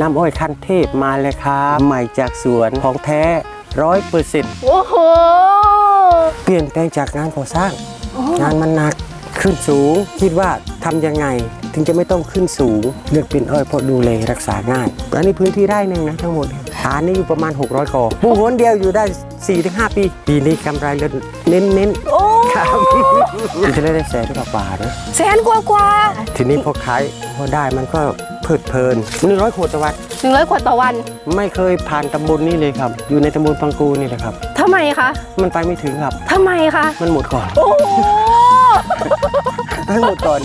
น้ำอ้อยขั้นเทพมาเลยครับใหม่จากสวนของแท้ร้อยเปอร์เซ็นต์โอ้โห เปลี่ยนแปลงจากงานก่อสร้าง งานมันหนักขึ้นสูง คิดว่าทำยังไง ถึงจะไม่ต้องขึ้นสูง เลือกเป็นอ้อยเพราะดูแลรักษาง่ายอันนี้พื้นที่ไร่หนึ่งนะทั้งหมดฐานนี่อยู่ประมาณ 600กอปลูกหนเดียวอยู่ได้ 4-5 ปี ปีนี้กำไรเลยเน้นเน้นโอ้ๆครับมันจะได้ได้แสนกว่าๆนะแสนกว่ากว่าทีนี้พอขายพอได้มันก็ เพลิดเพลินหนึ่งร้อยขวดต่อวันหนึ่งร้อยขวดต่อวัน ไม่เคยผ่านตำบลนี้เลยครับ อยู่ในตำบลปังกูนี่แหละครับทำไมคะมันไปไม่ถึงครับทำไมคะมันหมดก่อน โอ้โหมันหมดก่อน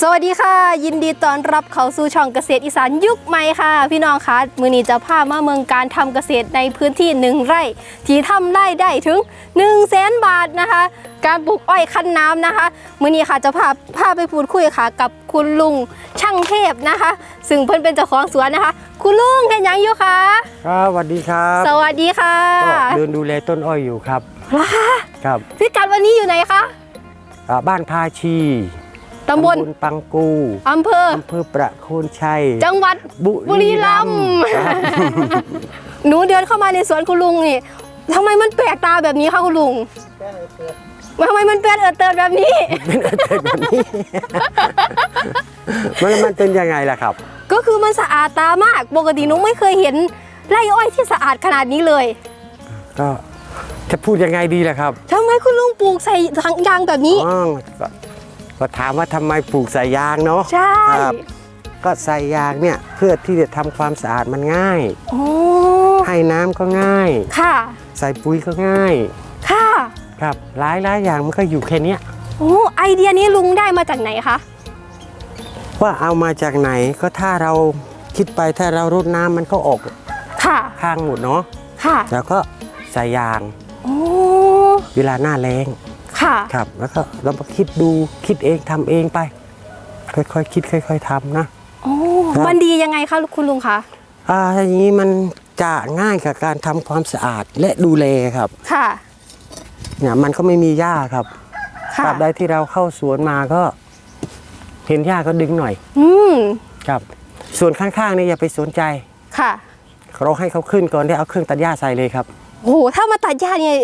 สวัสดีค่ะ ยินดีต้อนรับเข้าสู่ช่องเกษตรอีสานยุคใหม่ค่ะ พี่น้องคะมือนี้จะพามาเมืองการทำเกษตรในพื้นที่หนึ่งไร่ที่ทำไร่ได้ถึง1นึ่งแสนบาทนะคะ การปลูกอ้อยคั้นน้ำนะคะ มือนี้ค่ะจะพาพาไปพูดคุยค่ะ กับคุณลุงช่างเทพนะคะ ซึ่งเพิ่นเป็นเจ้าของสวนนะคะ คุณลุงเห็นยังอยู่คะครับสวัสดีครับสวัสดีค่ะก็เดินดูแลต้นอ้อยอยู่ครับว้าครับพี่กัดวันนี้อยู่ไหนคะอ่าบ้านพาชี ตำบลปังกูอำเภออำเภอประโคนชัย จังหวัดบุบุรีรัมย์ครับหนูเดินเข้ามาในสวนคุณลุงนี่ทำไมมันแปลกตาแบบนี้คะคุณลุงทำไมมันเป็นเออเติร์ดแบบนี้ เป็นอะไรแบบนี้ มันมันเป็นยังไงล่ะครับ ก็คือมันสะอาดตามากปกติหนุไม่เคยเห็นไร่อ้อยที่สะอาดขนาดนี้เลย ก็จะพูดยังไงดีล่ะครับทำไมคุณลุงปลูกใส่ถังยางแบบนี้อ๋อ ก็ก็ถามว่าทำไมปลูกใส่ยางเนาะใช่ ครับ ก็ใส่ยางเนี่ยเพื่อที่จะทำความสะอาดมันง่าย โอ้ให้น้ำก็ง่าย ค่ะ ใส่ปุ๋ยก็ง่าย ค่ะครับหลายหลายอย่างมันก็อยู่แค่เนี้ยโอ้ไอเดียนี้ลุงได้มาจากไหนคะ ว่าเอามาจากไหนก็ถ้าเราคิดไปถ้าเรารดน้ำมันก็ออกค่ะ ข้างหมดเนาะค่ะ แล้วก็ใส่ยาง โอ้ เวลาหน้าแรง ค่ะครับแล้วก็เรามาคิดดูคิดเองทำเองไป ค่อยๆคิดค่อย ๆทำนะโอ้ครับมันดียังไงคะคุณลุงคะอ่าอย่างนี้มันจะง่ายกับการทำความสะอาดและดูแลครับ ค่ะเนี่ยมันก็ไม่มีหญ้าครับค่ะตราบใดที่เราเข้าสวนมาก็ เห็นหญ้าก็ดึงหน่อย อืมครับ ส่วนข้างๆเนี่ยอย่าไปสนใจค่ะ เราให้เขาขึ้นก่อนได้เอาเครื่องตัดหญ้าใส่เลยครับโอ้โหถ้ามาตัดหญ้าเนี่ย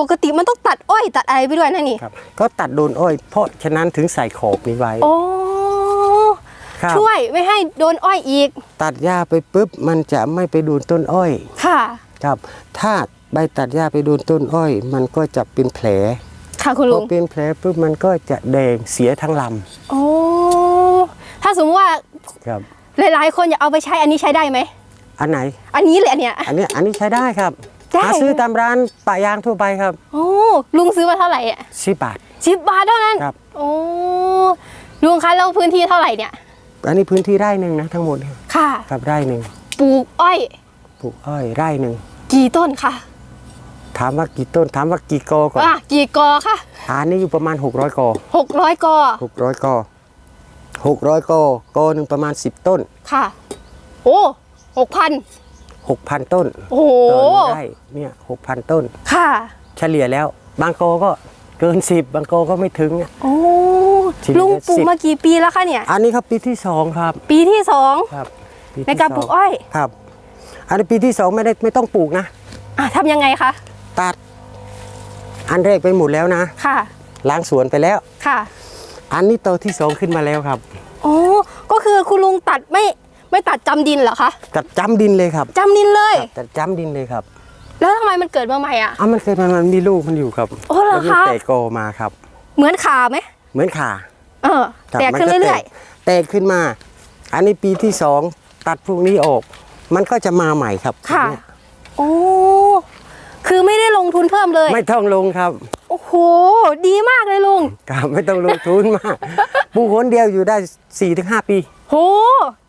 ปกติมันต้องตัดอ้อยตัดอะไรไปด้วยนะนี่ครับก็ตัดโดนอ้อย เพราะฉะนั้นถึงใส่ขอบนี้ไว้โอ้ครับช่วยไม่ให้โดนอ้อยอีก ตัดหญ้าไปปุ๊บมันจะไม่ไปโดนต้นอ้อย ค่ะ ครับ ถ้าใบตัดหญ้าไปโดนต้นอ้อย มันก็จะเป็นแผลค่ะคุณพลุองเป็นแผลปุ๊บมันก็จะแดงเสียทั้งลโอ้ถ้าสมมติว่าำครับหลายๆ คนอยากเอาไปใช้อันนี้ใช้ได้ไหมอันไหน อันนี้แหละเนี่ยอันนี้อันนี้ใช้ได้ครับได้ หาซื้อตามร้านปะยางทั่วไปครับ โอ้ลุงซื้อมาเท่าไหร่อะสิบบาทสิบบาทเท่านั้นครับโอ้ลุงคะแล้วพื้นที่เท่าไหร่เนี่ย อันนี้พื้นที่ไร่หนึ่งนะทั้งหมดเนี่ยค่ะครับไร่หนึ่งปลูกอ้อยปลูกอ้อยไร่หนึ่งกี่ต้นคะถามว่ากี่ต้นถามว่ากี่กอก่อนอะกี่กอคะฐานนี้อยู่ประมาณ 600 กอหกร้อยกอ 600 กอ 600 กอ กอหนึ่งประมาณ 10 ต้น ค่ะ โอ้หกพัน 6,000 ต้นโอ้โหต่อหนึ่งไร่เนี่ย6,000 ต้น ค่ะ เฉลี่ยแล้ว บางกอก็เกิน 10 บางกอก็ไม่ถึงอะโอ้ทีนี้ลุงปลูกสิบ มากี่ปีแล้วคะเนี่ย อันนี้ครับปีที่สองครับปีที่สองครับปีในที่การปลูกอ้อยสงครับ อันนี้ปีที่สองไม่ได้ไม่ต้องปลูกนะ อะทำยังไงคะตัด อันแรกไปหมดแล้วนะค่ะล้างสวนไปแล้ว ค่ะอันนี้โตวที่สองขึ้นมาแล้วครับ โอ้ก็คือคุณลุงตัดไม่ ไม่ตัดจำดินเหรอคะจัดจำดินเลยครับจำดินเลยจัดจำดินเลยครับแล้วทำไมมันเกิดมาใหม่อะอะมันเคยมันมันมีลูกมันอยู่ครับโอ้เหรอแล้วมันคะ แตกกอมาครับ เหมือนขาไหมเหมือนขาเออครับแตกขึ้นมัเรื่อยแตกขึ้นมา อันนี้ปีที่สองตัดพวกนี้ออก มันก็จะมาใหม่ครับๆค่ะเนี่ยโอ้คือไม่ได้ลงทุนเพิ่มเลยไม่ต้องลงครับ โอ้โห ดีมากเลยลุง ครับไม่ต้องลงทุนมาก ปลูกคนเดียวอยู่ได้4ี่ถึงหปี โห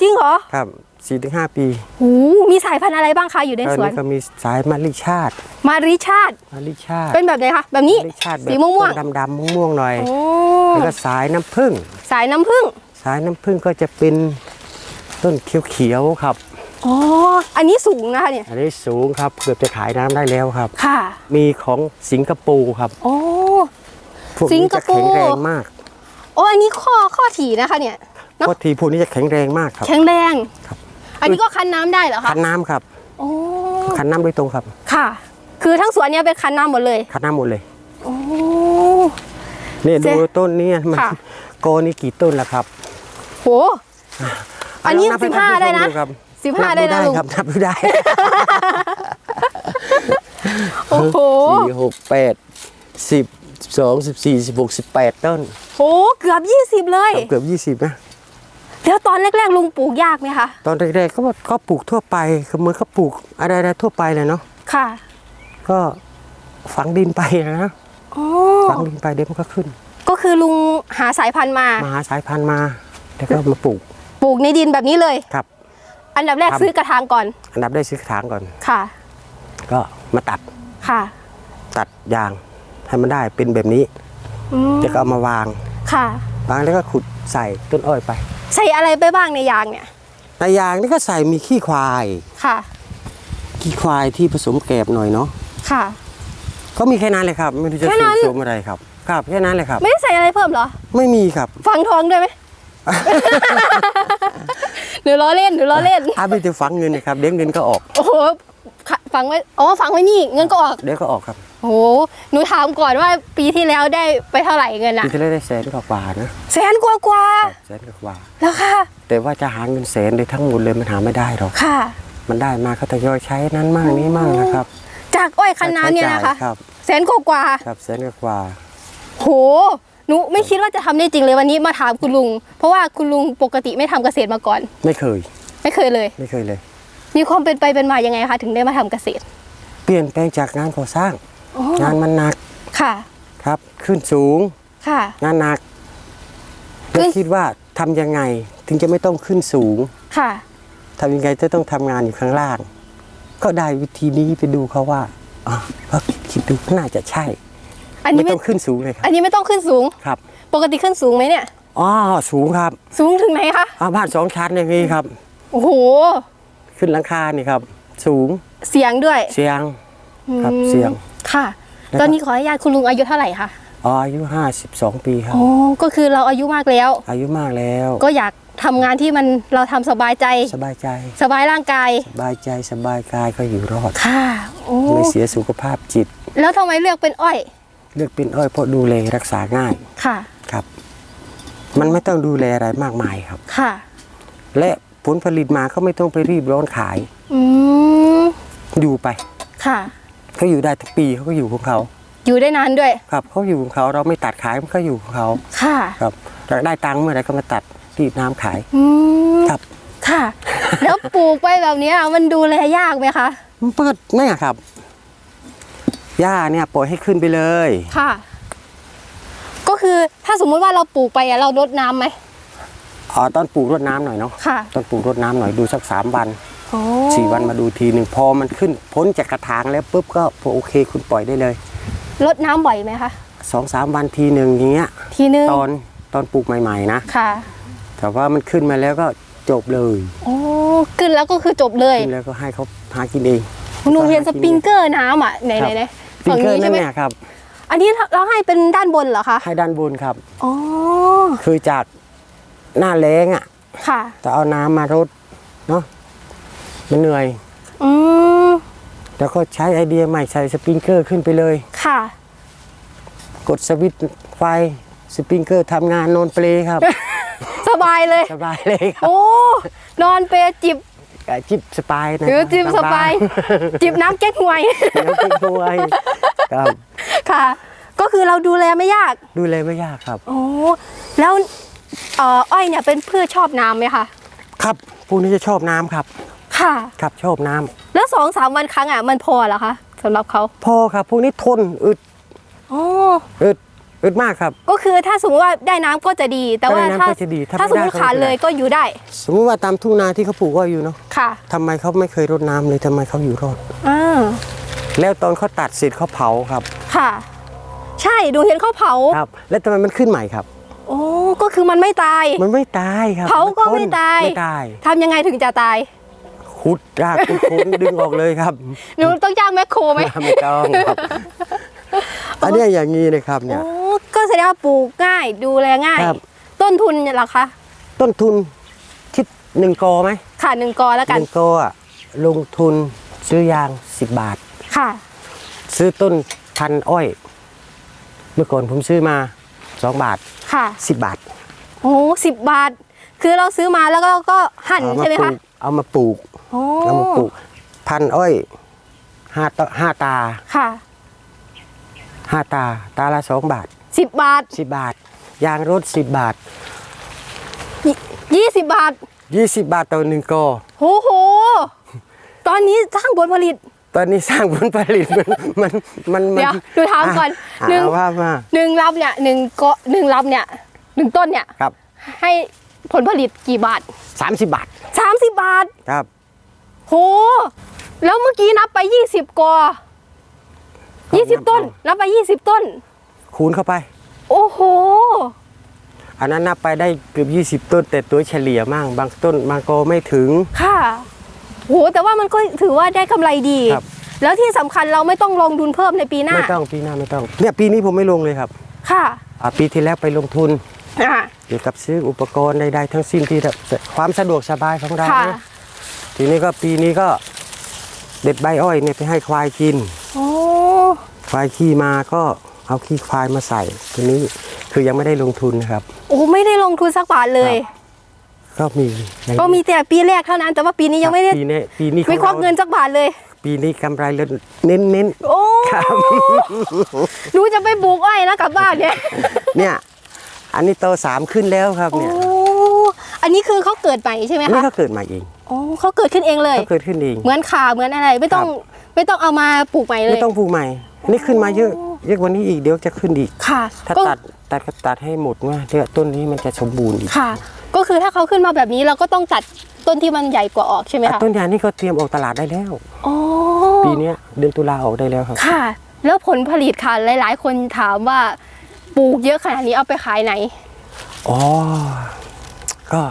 จริงเหรอ ครับ4ี่ถึงหปีโหมีสายพันธุ์อะไรบ้างคะอยู่ในตอนสวน นี้ก็มีสายมะลิชาติมาริชาติ มะลิชาติเป็นแบบไหนคะ แบบนี้ มะลิชาติแบบสีม่วงต้นดำๆม่วงๆหน่อย ๆโอ้แล้วก็สายน้ำผึ้งสายน้ำผึ้ง สายน้ำผึ้งก็จะเป็นต้นเขียวๆครับ อ๋อ อันนี้สูงนะคะเนี่ย อันนี้สูงครับเกือบจะขายน้ำได้แล้วครับ ค่ะ มีของสิงคโปร์ครับ โอ้ พวกสิงนี้คจะโปร์แข็งแรงมาก โอ้อันนี้ข้อข้อถี่นะคะเนี่ยเนอะเพราะทีพวกนี้จะแข็งแรงมากครับ แข็งแรงอันนี้ก็คั้นน้ำได้เหรอคะคันน้ำครับ โอ้คันน้ำโดยตรงครับ ค่ะ คือทั้งสวนเนี้ยเป็นคั้นน้ำหมดเลยคันน้ำหมดเลย โอ้เนี่ยเจ๊ดูต้นนี้มันค่ะ โกนี่กี่ต้นแล้วครับโห อันนี้เาบสิบห้าให้ได้นะท่ผู้ชมครับสิบห้าได้นะนัลุง ครับนับดูได้โอ้โหสี่หกแปดสิบ สองสิบสี่สิบหกสิบแปดต้นโหเกือบยี่สิบเลย เกือบยี่สิบนะแล้วตอนแรกๆลุงปลูกยากไหมคะตอนแรกๆเขาบอกเขาปลูกทั่วไปคือเหมือนเขาปลูกอะไรๆทั่วไปเลยเนาะค่ะ ก็ฝังดินไปนะอ๋อฝังดินไปเดี๋ยวมันก็ขึ้น ก็คือลุงหาสายพันธุ์มามาหาสายพันธุ์มาแล้วก็มาปลูก ปลูกในดินแบบนี้เลยครับ อันดับแรกครับซื้อกระถางก่อน อันดับได้ซื้อกระถางก่อนค่ะ ก็มาตัดค่ะ ตัดยาง ให้มันได้เป็นแบบนี้อืมแล้วก็เอามาวางค่ะ วางแล้วก็ขุดใส่ต้นอ้อยไปใส่อะไรไปบ้างในยางเนี่ยในยางนี่ก็ใส่มีขี้ควาย ค่ะ ขี้ควายที่ผสมแกบหน่อยเนาะค่ะ ก็มีแค่นั้นเลยครับไม่รู้จะแค่นั้น ผสมอะไรครับ ครับแค่นั้นเลยครับ ไม่ได้ใส่อะไรเพิ่มเหรอ ไม่มีครับฟังทองด้วยไหม หนูล้อเล่นหนูล้อเล่นถ้าไม่จะฝังเงินนะครับเดี๋ยวเงินก็ออก โอ้โหค่ะฟังไว้ อ๋อฟังไว้นี่ เงินก็ออก เดี๋ยวก็ออกครับ โอ้โหหนูถามก่อนว่าปีที่แล้วได้ไปเท่าไหร่เงินปีอะที่แล้วได้แสนกว่าๆนะแสนกว่ากว่าแสนกว่าแล้วค่ะๆแต่ว่าจะหาเงินแสนเลยทั้งหมดเลยมันหาไม่ได้หรอกค่ะ มันได้มาก็ทยอยใช้นั้นมากนี้มากนะครับ จากอ้อยคันน้ำเนี่ยนะคะใช้จ่าครับ แสนกว่ากว่าครับแสนกว่าโหหนูไม่คิดว่าจะทำได้จริงเลยวันนี้มาถามคุณลุง เพราะว่าคุณลุงปกติไม่ทำเกษตรมาก่อน ไม่เคย ไม่เคยเลย ไม่เคยเลย มีความเป็นไปเป็นมายังไงคะถึงได้มาทำเกษตร เปลี่ยนแปลงจากงานก่อสร้างอ๋อ งานมันหนักค่ะครับ ขึ้นสูงค่ะงานหนักขึ้แล้วนคิดว่าทำยังไงถึงจะไม่ต้องขึ้นสูงค่ะทำยังไงจะต้องทำงานอยู่ข้างล่าง ก็ได้วิธีนี้ไปดูเขาว่าอ๋อก็คิดดูน่าจะใช่ อันไม่นี้ไม่ต้องขึ้นสูงเลยครัอับนนี้ไม่ต้องขึ้นสูงครับ ปกติขึ้นสูงไหมเนี่ยอ๋อสูงครับ สูงถึงไหนคะอาบ้านสองชั้นอย่างนี้ครับโอ้โหขึ้นหลังคานี่ครับ สูงเสียงด้วย เสียงครับอืมเสียง ค่ะแล้วก็ตอนนี้ขออนุญาตคุณลุงอายุเท่าไหร่คะอ๋ออายุ 52 ปีครับอ๋อก็คือเราอายุมากแล้ว อายุมากแล้ว ก็อยากทำงานที่มันเราทำสบายใจ สบายใจ สบายร่างกาย สบายใจสบายกายก็อยู่รอดค่ะ โอ้ไม่เสียสุขภาพจิต แล้วทำไมเลือกเป็นอ้อย เลือกเป็นอ้อยเพราะดูแลรักษาง่ายค่ะ ครับ มันไม่ต้องดูแลอะไรมากมายครับ ค่ะ และผลผลิตมาเขาไม่ต้องไปรีบร้อนขาย อืมอยู่ไป ค่ะ เขาอยู่ได้ทั้งปีเขาก็อยู่ของเขาอยู่ได้นานด้วย ครับเขาอยู่ของเขาเราไม่ตัดขายมันก็อยู่ของเขาค่ะครับอยากได้ตังค์เมื่อไหร่ก็มาตัดรีดน้ำขายอืมครับค่ะ แล้วปลูกไปแบบเนี้ยมันดูแลยากไหมคะมันเปิดไม่อะครับหญ้าเนี่ยปล่อยให้ขึ้นไปเลยค่ะ ก็คือถ้าสมมุติว่าเราปลูกไปอะเรารดน้ำไหมอ๋อตอนปลูกรดน้ำหน่อยเนาะค่ะตอนปลูกรดน้ำหน่อยดูสักสามวันโอ้ สี่วันมาดูทีหนึ่งพอมันขึ้นพ้นจากกระถางแล้วปุ๊บก็โอเคคุณปล่อยได้เลยรดน้ำบ่อยไหมคะสองสามวันทีหนึ่งอย่างเงี้ยทีนึงตอนตอนปลูกใหม่ ๆ นะค่ะแต่ว่ามันขึ้นมาแล้วก็จบเลยโอ้ขึ้นแล้วก็คือจบเลยขึ้นแล้วก็ให้เขาหากินเองหนูเห็นสปริงเกอร์น้ำอะไหนคไหรันบไหนสปริงฝั่งเกอร์นี้นั่ใช่นไหมเนี่ยครับ อันนี้เราให้เป็นด้านบนเหรอคะให้ด้านบนครับอ๋อคือจากหน้าแล้งอะค่ะจะเอาน้ำมารดเนาะ มันเหนื่อย อืมแล้วก็ใช้ไอเดียใหม่ใส่สปริงเกอร์ขึ้นไปเลย ค่ะ กดสวิตช์ไฟสปริงเกอร์ทำงานนอนเปลครับ สบายเลย สบายเลยครับโอ้นอนเปรย์จิบกะจิบสปายนะหรือจิบสบาย จิบน้ำแก้หวยเดี๋ยวเป็นด้วยครับค่ะ ก็คือเราดูแลไม่ยาก ดูแลไม่ยากครับ โอ้แล้วเอ่ออ้อยเนี่ยเป็นพืชชอบน้ำไหมคะ ครับพวกนี้จะชอบน้ำครับ ค่ะ ครับชอบน้ำแล้วสองสามวันครั้งอะมันพอเหรอคะสำหรับเขาพอครับ พวกนี้ทนอึดโอ้อึดอึดมากครับ ก็คือถ้าสมมติว่าได้น้ำก็จะดี แต่ว่าได้น้ำถ้าก็จะดีถ้าถ้าสมมติไม่ได้ก็ขาดไม่เป็นไรเลยก็อยู่ได้สมมติว่าตามทุ่งนาที่เขาปลูกก็อยู่เนาะค่ะทำไมเขาไม่เคยรดน้ำเลยทำไมเขาอยู่รอด อ่าแล้วตอนเขาตัดเสร็จเขาเผาครับค่ะ ใช่ดูเห็นเขาเผาครับ แล้วทำไมมันขึ้นใหม่ครับ โอ้ก็คือมันไม่ตาย มันไม่ตายครับเผาก็นทนไม่ตายไม่ตาย ทำยังไงถึงจะตาย ขุดรากขุดโคนดึงออกเลยครับหนูต้องจ้างแมคโครไหมไม่ต้องครับอันนี้อย่างนี้เลยครับเนี่ยก็แสดงว่าปลูกง่ายดูแลง่าย ต้นทุนเนี่ยหรอคะต้นทุนคิดหนึ่งกอไหมค่ะหนึ่งกอแล้วกันหนึ่งกอลงทุนซื้อยาง10บบาทค่ะ ซื้อต้นพันอ้อย เมื่อก่อนผมซื้อมา2บาทค่ะ10บาทโอ้สิบบาท คือเราซื้อมาแล้วก็ก็หั่นเอามาใช่ไหมปลูคะกเอามาปลูก โอ้เอามาปลูก พันธุ์อ้อยห้าตห้าตาค่ะห้าตา ตาละสองบาทสิบบาท10บาท ยางรถ10บาทยี่สิบบาท20บาทต่อหนึ่งกอโหโหตอนนี้สร้างผลผลิต ตอนนี้สร้างผลผลิตมัน มันมันเดี๋ยวดูถามก่อนอะหนึ่งเอาว่ามาหนึ่งลำเนี่ยหนึ่งเกาะหนึ่งลำเนี่ยหนึ่งต้นเนี่ย ครับ ให้ ผลผลิตกี่บาท 30 บาทสามสิบบาท ครับ โห แล้วเมื่อกี้นับไปยี่สิบกอยี่สิบต้น นับไปยี่สิบต้น คูณเข้าไป โอ้โห อันนั้นนับไปได้เกือบ20 ต้น แต่ตัวเฉลี่ยมั่งบางต้นบางกอไม่ถึง ค่ะ โห แต่ว่ามันก็ถือว่าได้กำไรดี ครับ แล้วที่สำคัญเราไม่ต้องลงทุนเพิ่มในปีหน้า ไม่ต้องปีหน้าไม่ต้อง เนี่ยปีนี้ผมไม่ลงเลยครับค่ะ อ่าปีที่แล้วไปลงทุนอ่า เกี่ยวกับซื้ออุปกรณ์ใดๆทั้งสิ้นที่ความสะดวกสบายของเราค่ะนะทีนี้ก็ปีนี้ก็เด็ดใบอ้อยเนี่ยไปให้ควายกินโอ้ควายขี้มาก็เอาขี้ควายมาใส่ทีนี้คือยังไม่ได้ลงทุนนะครับ โอ้ไม่ได้ลงทุนสักบาทเลย ก็มีอย่างนี้ก็มีแต่ปีแรกเท่านั้น แต่ว่าปีนี้ยังไม่ได้ปีนี้ปีนี้ไม่ควักของราเงินสักบาทเลย ปีนี้กำไรเลยเน้นเน้นโอ้หนูจะไปปลูกอ้อยนะกลับบ้านเนี่ยๆเนี่ย อันนี้โตสามขึ้นแล้วครับโอ้เนี่ยอันนี้คือเขาเกิดใหม่ใช่ไหมนี่คะก็เกิดมาเองโอ้เขาเกิดขึ้นเองเลย เขาเกิดขึ้นเอง เหมือนขาเหมือนอะไรไม่ต้องครับไม่ต้องเอามาปลูกใหม่เลยไม่ต้องปลูกใหม่นี่ขึ้นมาเยอะเยอะกว่านี้อีกเดี๋ยวจะขึ้นอีก ค่ะถ้าก็ตัดตัดก็ตัดให้หมดว่าเดี๋ยวต้นนี้มันจะสมบูรณ์อีกค่ะ ก็คือถ้าเขาขึ้นมาแบบนี้เราก็ต้องตัดต้นที่มันใหญ่กว่าออกใช่ไหมอะคะต้นยางนี่ก็เตรียมออกตลาดได้แล้วโอ้ปีเนี้ยเดือนตุลาออกได้แล้วครับ ค่ะ แล้วผลผลิตค่ะหลาย ๆ คนถามว่า ปลูกเยอะขนาดนี้เอาไปขายไหน อ๋อ ก็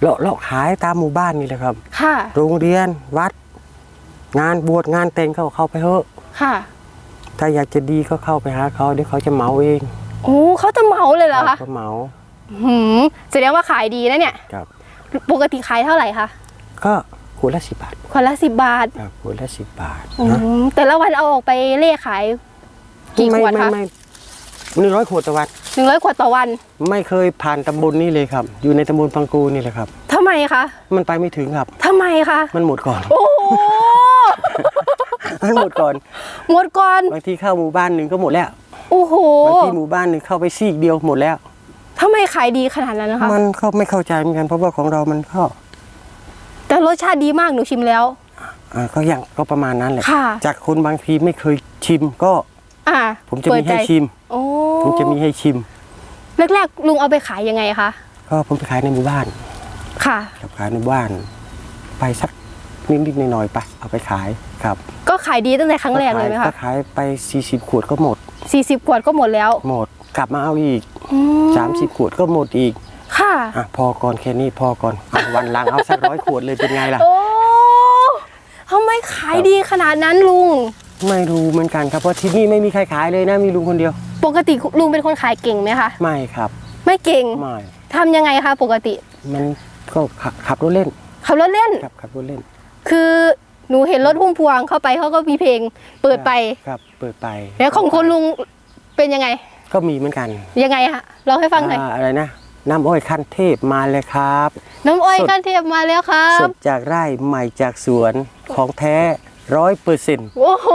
เลาะเลาะขายตามหมู่บ้านนี่แหละครับ ค่ะ โรงเรียนวัด งานบวชงานแต่งเขาเข้าไปเถอะ ค่ะ ถ้าอยากจะดีก็เข้าไปหาเขาเดี๋ยวเขาจะเหมาเองโอ้เขาจะเหมาเลยเหรอคะเขาเหมาหืมแสดงว่าขายดีนะเนี่ย ครับ ปกติขายเท่าไหร่คะ ก็ขวดละสิบบาทคนละสิบบาทครับขวดละสิบบาทอืนะมแต่ละวันเอาออกไปเล่ขายกี่ขวดไม่คะไม่ไม่ หนึ่งร้อยขวดต่อวันหนึ่งร้อยขวดต่อวัน ไม่เคยผ่านตำบลนี้เลยครับ อยู่ในตำบลปังกูนี่แหละครับทำไมคะมันไปไม่ถึงครับทำไมคะมันหมดก่อน โอ้โหมันหมดก่อนหมดก่อนบางทีเข้าหมู่บ้านหนึ่งก็หมดแล้วโอ้โหบางทีหมู่บ้านหนึ่งเข้าไปซีกเดียวหมดแล้วทำไมขายดีขนาดนั้นนะคะมันเขาไม่เข้าใจเหมือนกันเพราะว่าของเรามันก็แต่รสชาติดีมากหนูชิมแล้วอ่าก็ยังก็ประมาณนั้นแหละค่ะ จากคนบางทีไม่เคยชิมก็ อ่าผมจะเปิมีดใจให้ชิมโอ้ผมจะมีให้ชิมแรกๆลุงเอาไปขายยังไงคะก็ผมไปขายในหมู่บ้าน ค่ะครับขายในหมู่บ้าน ไปสักนิดๆหน่อยๆไปเอาไปขายครับ ก็ขายดีตั้งแต่ครั้งแรกเลยไหมก็คะขายไป 40 ขวดก็หมด 40 ขวดก็หมดแล้ว หมดกลับมาเอาอีกอืม30 ขวดก็หมดอีก ค่ะอะพอก่อนแค่นี้พอก่อนอะวันหลังเอาสักร้อยขวดเลยเป็นไงล่ะโอ้ทำไมขายดีขนาดนั้นลุง ไม่รู้เหมือนกันครับเพราะที่นี่ไม่มีใครขายเลยนะมีลุงคนเดียว ปกติลุงเป็นคนขายเก่งไหมคะไม่ครับ ไม่เก่งไม่ทำยังไงคะปกติมันก็ขับขับรถเล่นขับรถเล่น ครับขับรถเล่นคือหนูเห็นรถพุ่มพวงเข้าไปเขาก็มีเพลงเปิดไป ครับ เปิดไปแล้วของคุณลุงเป็นยังไง ก็มีเหมือนกันยังไงคะเราให้ฟังหน่อยอ่าอะไรนะน้ำอ้อยขั้นเทพมาเลยครับ น้ำอ้อยสดขั้นเทพมาแล้วครัสบ ดจากไร่ใหม่จากสวนของแท้ ร้อยเปอร์เซ็นต์โอ้โห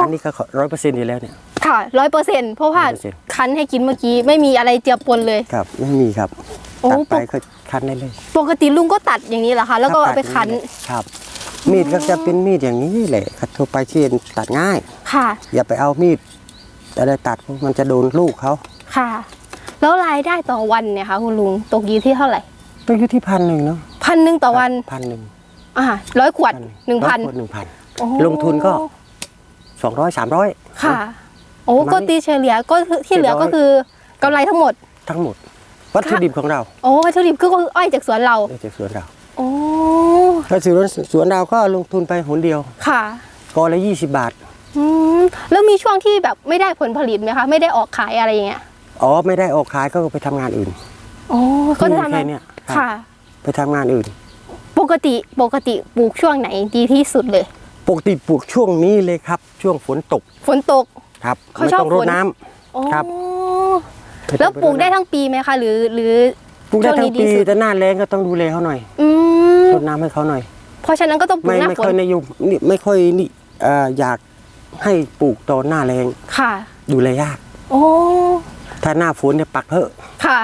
อันนี้ก็ร้อยเปอร์เซ็นต์อยู่แล้วเนี่ยค่ะร้อยเปอร์เซ็นต์เพราะว่า100%คั้นให้กินเมื่อกี้ไม่มีอะไรเจือปนเลยครับไม่มีครับโอ้ตัดไปปกก็คั้นได้เลย ปกติลุงก็ตัดอย่างนี้เหรอคะแล้วก็ครับเอาไปคั้นตัดอย่างครับ มีดก็จะเป็นมีดอย่างนี้แหละครับทั่วไปที่ตัดง่ายค่ะ อย่าไปเอามีดอะไรตัดเพราะมันจะโดนลูกเขาค่ะ แล้วรายได้ต่อวันเนี่ยคะคุณลุงตกอยู่ที่เท่าไหร่ต้องอยู่ที่พันหนึ่งเนาะพันหนึ่งต่อวันพันหนึ่ง อ่าร้อยขวดหนึ่งพันร้อยขวดหนึ่งพันโอ้ลงทุนก็สองร้อยสามร้อยค่ะ โอ้ประมาณก็นี้ตีเฉลี่ยก็คือที่เหลือ400ก็คือกำไรทั้งหมดทั้งหมด วัตถุดิบของเรา โอ้วัตถุดิบคืออ้อยจากสวนเราได้จากสวนเราโอ้ถ้าสวนสวนเราก็ลงทุนไปหนเดียวค่ะกอละยี่สิบบาทอืมแล้วมีช่วงที่แบบไม่ได้ผลผลิตไหมคะไม่ได้ออกขายอะไรอย่างเงี้ยอ๋อไม่ได้ออกขายก็ไปทำงานอื่นโอ้ก็จะมีทำแค่เนี้ยครับค่ะ ไปทำงานอื่น ปกติปกติปลูกช่วงไหนดีที่สุดเลย ปกติปลูกช่วงนี้เลยครับ ช่วงฝนตกฝนตก ครับเขาไม่ชอบต้องรดฝน น้ำ โอ้ครับไม่ต้แล้อวงปลูกได้รดน้ทั้งปีไหมคะหรือหรือำปลูกได้ช่วงทั้นี้งดีปีสุด แต่หน้าแรงก็ต้องดูแลเขาหน่อยอืมรดน้ำให้เขาหน่อย เพราะฉะนั้นก็ต้องปลูไม่กหน้าไม่ฝค่อนยนิยมนี่ไม่ค่อยนี่เอ่ออยากให้ปลูกตอนหน้าแรงค่ะ ดูแลยาก โอ้ถ้าหน้าฝนเนี่ยปักเถอะค่ะ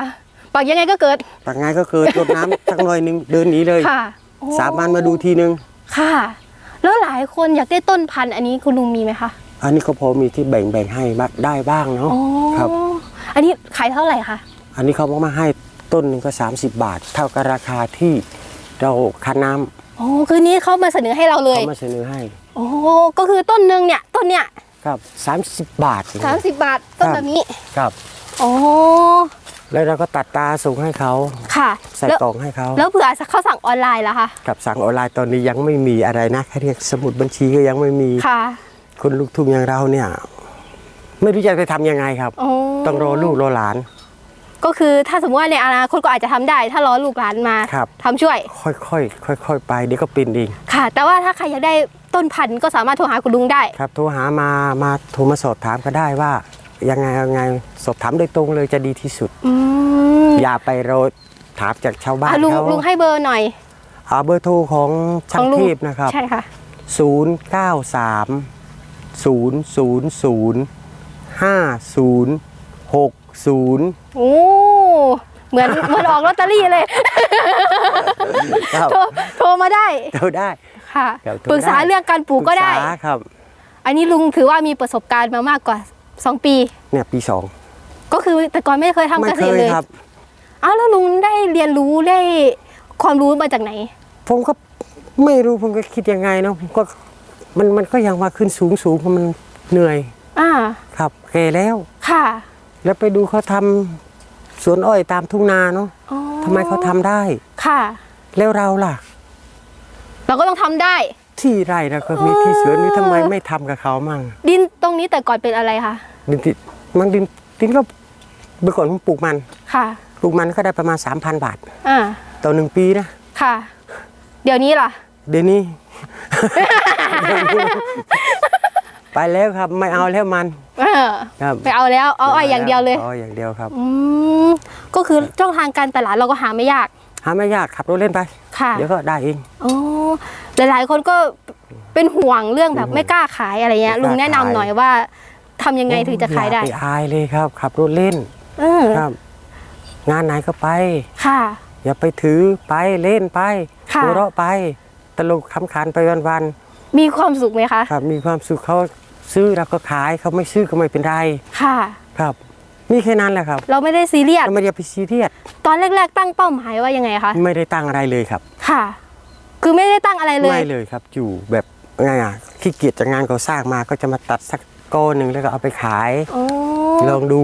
ปักยังไงก็เกิด ปักไงก็เกิดรดน้ำสักหน่อยหนึงเดินหนีเลยค่ะโอ้สามวันมาดูทีนึง ค่ะ แล้วหลายคนอยากได้ต้นพันธุ์อันนี้คุณลุงมีไหมคะอันนี้ก็พอมีที่แบ่งแบ่งให้บ้างได้บ้างเนาะ อ๋อครับ อันนี้ขายเท่าไหร่คะ อันนี้เขาบอกมาให้ต้นหนึ่งก็ 30 บาท เท่ากับราคาที่เราคันน้โอ้คือนี้เขามาเสนอให้เราำเลย เขามาเสนอให้โอ้ก็คือต้นหนึ่งเนี่ย ต้นเนี่ยครับ 30 บาทสามสิบบาท ต้นแบบนี้ ครับ โอ้ แล้วเราก็ตัดตาส่งให้เขาค่ะใส่แล้วกล่องให้เขาแล้วเผื่อเขาสั่งออนไลน์ล่ะคะกับสั่งออนไลน์ตอนนี้ยังไม่มีอะไรนะแค่เรียกสมุดบัญชีก็ยังไม่มีค่ะ คนลูกทุ่งอย่างเราเนี่ย ไม่รู้จะไปทำยังไงครับโอ้ต้องรอลูกรอหลาน ก็คือถ้าสมมติว่าในอนาคตก็อาจจะทำได้ ถ้ารอลูกหลานมาครับทำช่วย ค่อยๆค่อย ๆ ไปเดี๋ยวก็เป็นเองค่ะ แต่ว่าถ้าใครอยากได้ต้นพันธุ์ก็สามารถโทรหาคุณลุงได้ครับโทรหามามาโทรมาสอบถามก็ได้ว่า ยังไงยังไงสอบถามโดยตรงเลยจะดีที่สุด อืมอย่าไปรอถามจากชาวบ้านอะลุงเขาลุงให้เบอร์หน่อยเอาเบอร์โทรของช่าของงลุงเทพนะครับ ใช่ค่ะ 0 9 3 0 0 0 5 0 6 0 โอ้เหมือน เหมือนออกลอตเตอรี่เลย ครับโทรโทรมาได้โทรได้ ค่ะ ครับโทรปรึกษาได้เรื่องการปลูกก็ได้ ปรึษาครับ อันนี้ลุงถือว่ามีประสบการณ์มามากกว่า 2ปีเนี่ยปีสองก็คือแต่ก่อนไม่เคยทำไม่เกเคษตรยเลยครับอ้าวแล้วลุงได้เรียนรู้ได้ความรู้มาจากไหน ผมก็ไม่รู้ผมก็คิดยังไงเนาะผมก็มันมันก็ยังว่าขึ้นสูงสูงเพราะมันเหนื่อย อ่า ครับแก่แล้ว ค่ะ แล้วไปดูเขาทำสวนอ้อยตามทุ่งนาเนาะอ๋อทำไมเขาทำได้ ค่ะ แล้วเราล่ะ เราก็ต้องทำได้ ที่ไร่เราก็มีที่สวนนี่ทำไมไม่ทำกับเขามั่งดินตรงนี้แต่ก่อนเป็นอะไรคะดินที่มันดินดินก็เมื่อก่อนผมปลูกมันค่ะปลูกมันก็ได้ประมาณ3,000บาทอ่าต่อหนึ่งปีนะค่ะ เดี๋ยวนี้ล่ะ เดี๋ยวนี้ ไปแล้วครับไม่เอาแล้วมันเออครับไปเอาแล้วเอาอ้อยอย่างเดียวเลยเอาอย่างเดียวครับอืมก็คือช่องทางการตลาดเราก็หาไม่ยาก หาไม่ยากขับรถเล่นไป ค่ะ เดี๋ยวก็ได้เองอ๋อ หลายๆ คนก็เป็นห่วงเรื่องแบบไม่กล้าขายอะไรเงี้ยไม่กลุล้างแนะนำขายหน่อยว่าทำยังไงถึงจะขายได้อไปอายเลยครับ ขับรถเล่นเออครับ งานไหนก็ไปค่ะ อย่าไปถือไปเล่นไปค่ะหัวเราะไป ตลกคำขานไปวันมีความสุขไหมคะๆครับ มีความสุขเขาซื้อเราก็ขายเขาไม่ซื้อก็ไม่เป็นไรค่ะ ครับมีแค่นั้นแหละครับ เราไม่ได้ซีเรียสเราไม่ได้ไปซีเรียสตอนแรก ๆ ตั้งเป้าหมายว่ายังไงคะไม่ได้ตั้งอะไรเลยครับ ค่ะ คือไม่ได้ตั้งอะไรเลย ไม่เลยครับ อยู่แบบไงอะขี้เกียจจากงานก่อสร้างมาก็จะมาตัดสักก้อนหนึ่งแล้วก็เอาไปขายโอ้ลองดู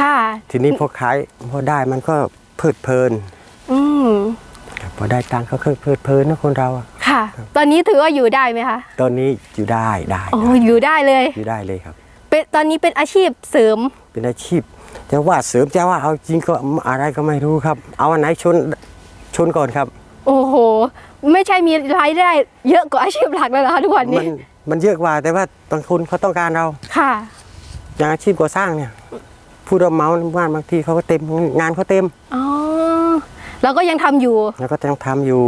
ค่ะ ทีนี้พอขายพอได้มันก็เพลิดเพลิน อืมครับพอได้ตังค์ก็เพลิดเพลินนะคนเราอะค่ะ ตอนนี้ถือว่าอยู่ได้ไหมคะ ตอนนี้อยู่ได้ได้โอ้ได้อยู่ได้เลย อยู่ได้เลยครับ เป็นตอนนี้เป็นอาชีพเสริม เป็นอาชีพจะว่าเสริมจะว่าเอาจริงก็อะไรก็ไม่รู้ครับ เอาอันไหนชนชนก่อนครับ โอ้โห ไม่ใช่มีรายได้เยอะกว่าอาชีพหลักแล้วเหรอคะทุกวันมันี้นมันเยอะกว่าแต่ว่าบางคนเขาต้องการเรา ค่ะ อย่างอาชีพก่อสร้างเนี่ยผู้รับเหมาบ้านบางทีเขาก็เต็มงานเขาเต็มอ๋อเราก็ยังทำอยู่แล้วก็ต้องทำอยู่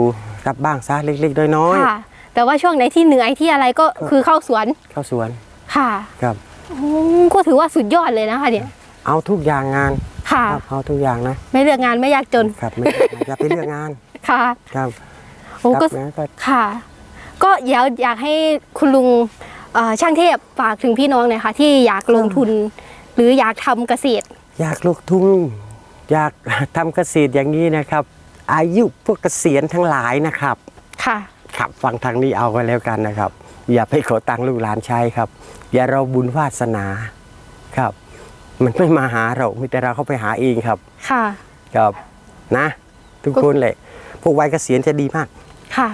รับบ้างซะเล็กๆน้อยค่ะ แต่ว่าช่วงไหนที่เหนื่อยที่อะไรก็คือเข้าสวนๆเข้าสวนค่ะครับ อืมก็ถือว่าสุดยอดเลยนะคะเนี่ยเอาทุกอย่างงานค่ะ ครับเอาทุกอย่างนะไม่เลือกงานไม่ยากจนครับไม่ อย่าไปเลือกงานค่ะ ครับ โอ้ก็รับนะก็ค่ะ ก็เดี๋ยวอยากให้คุณลุงเอ่อช่างเทพฝากถึงพี่น้องหน่อยค่ะ ที่อยากลงทุน หรืออยากทำเกษตร อยากลงทุนอยาก ทำเกษตรอย่างนี้นะครับ อายุพวกเกษียณทั้งหลายนะครับค่ะ ครับฟังทางนี้เอาไว้แล้วกันนะครับ อย่าไปขอตังค์ลูกหลานใช้ครับ อย่าเราบุญวาสนาครับ มันไม่มาหาเรามีแต่เราเข้าไปหาเองครับ ค่ะ ครับนะ ทุกคนเลยพวกวัยเกษียณจะดีมาก ค่ะ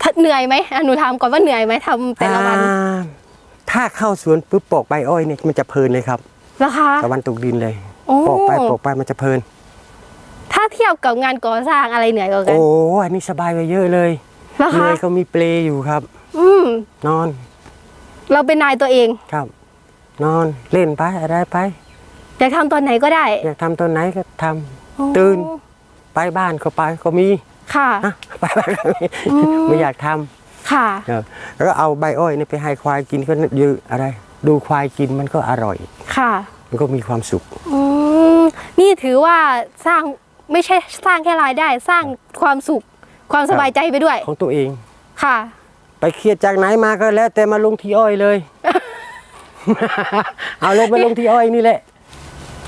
ถ้าเหนื่อยไหมอะหนูถามก่อนว่าเหนื่อยไหมทำแต่ละวันอ่าถ้าเข้าสวนปุ๊บปอกใบอ้อยเนี่ยมันจะเพลินเลยครับราคาตะวันตกดินเลยโอ้ ปอกไปปอกไปมันจะเพลิน ถ้าเทียบยบกับงานก่อสร้างอะไรเหนื่อยกว่ากันโอ้อันนี้สบายกว่าเยอะเลยเหรอเหนื่คะอยก็มีเปลอยู่ครับ อืมนอนเราเป็นนายตัวเองครับ นอนเล่นไปอะไรไปอยากทำตอนไหนก็ได้อยากทำตอนไหนก็ทำ ตื่น ไปบ้านก็ไปก็มี ค่ะนะไปบ้านก็มีอืม ไม่อยากทำค่ะเออแล้วก็เอาใบอ้อยนี่ไปให้ควายกินก็เยอะอะไร ดูควายกินมันก็อร่อย ค่ะมันก็มีความสุข อืมนี่ถือว่าสร้างไม่ใช่สร้างแค่รายได้ สร้างความสุข ความสบายใจไปด้วย ของตัวเอง ค่ะ ไปเครียดจากไหนมาก็แล้ว แต่มาลงที่อ้อยเลย เอาเลยมาลงที่อ้อยนี่แหละ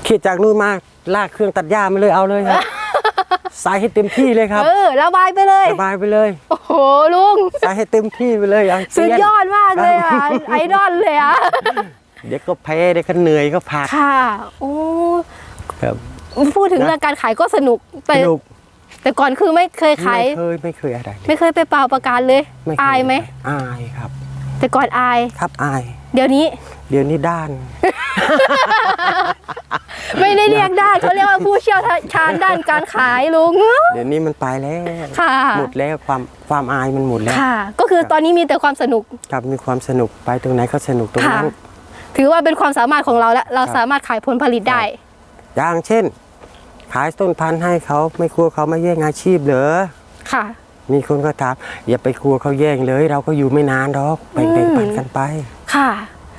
เครียดจากนู่นมาลากเครื่องตัดหญ้ามาเลยเอาเลยครับ ใส่ให้เต็มที่เลยครับเออระบายไปเลยสบายไปเลย โอ้โหลุงใส่ให้เต็มที่ไปเลยเอาสุดยอดมากเลยอะไอดอลเลยอะเดี๋ยวก็แพ้เดี๋ยวก็เหนื่อยก็พักค่ะโอ้ครับพูดถึงนะเรื่องการขายก็สนุกสแต่นุกแต่ก่อนคือไม่เคยขายไม่เคยไม่เคยอะไรเลยไม่เคยไปเป่าประกาศเลยไม่เคอายไหมอายครับ แต่ก่อนอายครับอาย เดี๋ยวนี้ เดี๋ยวนี้ด้าน ไม่ได้เรียกได้เขาเรียกว่าผู้เชี่ยวชาญด้านการขายลุง เดี๋ยวนี้มันไปแล้วค่ะหมดแล้วความความอายมันหมดแล้วค่ะ ก็คือตอนนี้มีแต่ความสนุกครับมีความสนุกไปตรงไหนก็สนุกตรงค่ะนั้นถือว่าเป็นความสามารถของเราแล้วเราครับสามารถขายผลผลิตได้ อย่างเช่น ขายต้นพันธุ์ให้เขาไม่กลัวเขามาแย่งอาชีพเหรอค่ะ มีคนก็ถามอย่าไปกลัวเขาแย่งเลย เราก็อยู่ไม่นานหรอกแบ่งอืมแบ่งปันกันไปค่ะ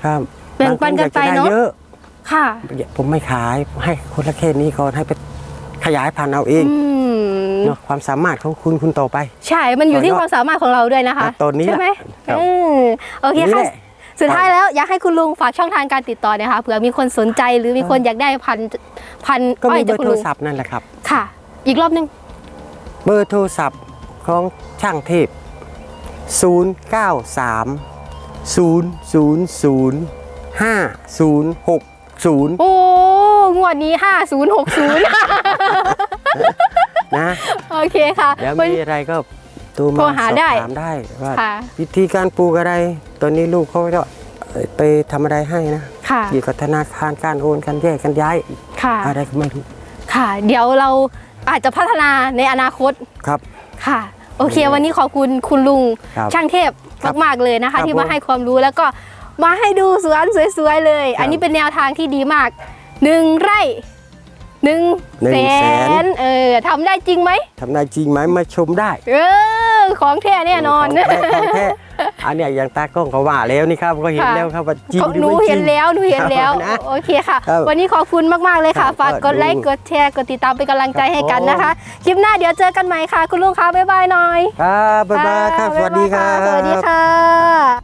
ครับแบ่งปันกันไปบางคอยากจะเนอะด้เยอะค่ะ ผมไม่ขายให้คนละแค่นี้ก่อนให้ไปขยายพันธุ์เอาเองอืมเนาะความสามารถของคุณคุณต่อไป ใช่ มันอยู่ที่ต่อยอดความสามารถของเราด้วยนะคะอะตอนนี้ใช่ไหมครับเออโอเคนี่ค่ะแหละสุดท้ายแล้วอยากให้คุณลุงฝากช่องทางการติดต่อหนะคะเผื่อมีคนสนใจหรือมีคนอยากได้พันธุ์พันธุ์ก็อ้อมียเบจาอกร์คุณโทรลุงศัพท์นั่นแหละครับ ค่ะ อีกรอบหนึง เบอร์โทรศัพท์ของช่างเทพ 093 000 5060 โอ้งวดนี้ 5060 นะโอเคค่ะแล้ววันมีอะไรก็โทรมาโทรหาสอบได้ถามได้ว่าค่ะวิธีการปลูกอะไรตอนนี้ลูกเขาจะไปทำอะไรให้นะค่ะเกี่ยวกับธนาคารการโอนการแยกกันย้ายค่ะอะไรก็ไม่รู้ค่ะ เดี๋ยวเราอาจจะพัฒนาในอนาคตครับค่ะ โอเค วันนี้ขอบคุณคุณลุงครับช่างเทพครับมากๆเลยนะครัคะบที่มาผมให้ความรู้แล้วก็ มาให้ดูสวนสวยๆเลยครับอันนี้เป็นแนวทางที่ดีมากหนึ่งไร่หนึ่งหนึ่งแสแสนนเออทำได้จริงไหมทำได้จริงไหมมาชมได้ เออของแท้แน่นอนของแท้ของแท้อันเนี้ยอย่างตากล้องก็ว่าแล้วนี่ครับก็เห็นค่ะแล้วครับว่าจริงเขาหรือหนูไม่จริงเห็นแล้วหนูเห็นแล้วครับนะโอเคค่ะครับวันนี้ขอบคุณมาก ๆ เลยค่ะครับฝากกดไลก็ค์ดูกดแชร์กดติดตามเป็นกำลังใจครับให้กันผมนะคะ คลิปหน้าเดี๋ยวเจอกันใหม่ค่ะ คุณลุงคะบ๊ายบายหน่อยครับบ๊ายบายครับสวัสดีครับ๊ายบายค่ะสวัสดีบค่ะ